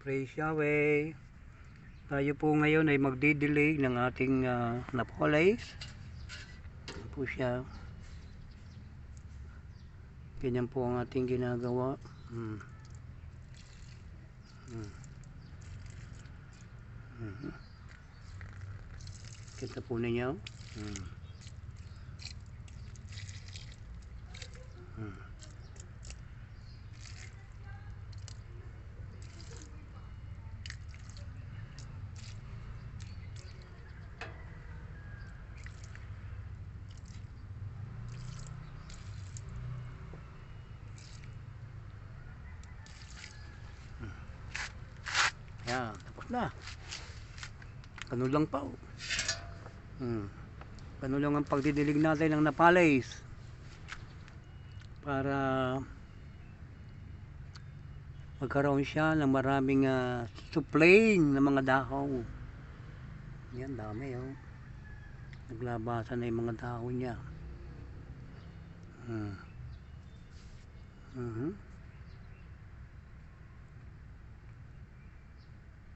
Praise Yahweh. Tayo po ngayon ay magdidilig ng ating uh, napolis. Yan po siya. Ganyan po ang ating ginagawa. Hmm. Hmm. Mhm. Kita po ninyo. Hmm. Hmm. Yan, tapos na. Ano lang pa. oh. Hmm. Ano lang ang pagdidilig natin ng napalays. Para magkaroon siya ng maraming uh, supplying ng mga dahon. Yan, dami oh. Naglabasan na yung mga dahon niya. Hmm. Mhm.